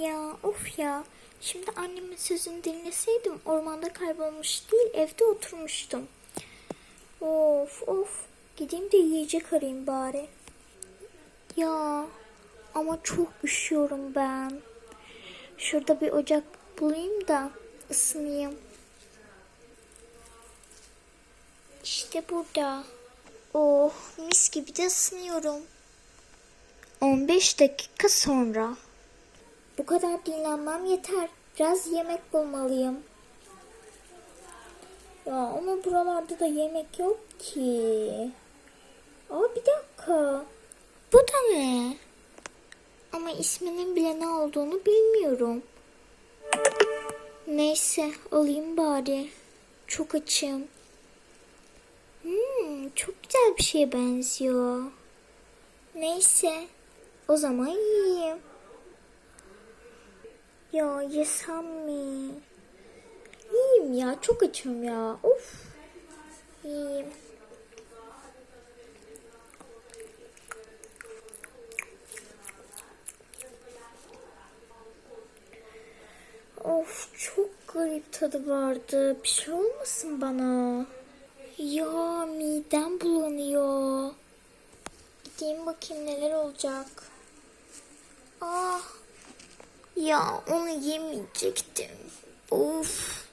Ya of ya. Şimdi annemin sözünü dinleseydim ormanda kaybolmuş değil evde oturmuştum. Of of. Gideyim de yiyecek arayayım bari. Ya ama çok üşüyorum ben. Şurada bir ocak bulayım da ısınayım. İşte burada. Oh mis gibi de ısınıyorum. 15 dakika sonra. Kadar dinlenmem yeter. Biraz yemek bulmalıyım. Ya ama buralarda da yemek yok ki. Aa bir dakika. Bu da ne? Ama isminin bile ne olduğunu bilmiyorum. Neyse alayım bari. Çok açım. Hmm, çok güzel bir şeye benziyor. Neyse. O zaman yiyeyim. Ya yesem mi? Yiyeyim ya. Çok açım ya. Of. Yiyeyim. Of çok garip tadı vardı. Bir şey olmasın bana. Ya midem bulanıyor. Gideyim bakayım neler olacak. Ah. Ya onu yemeyecektim. Of.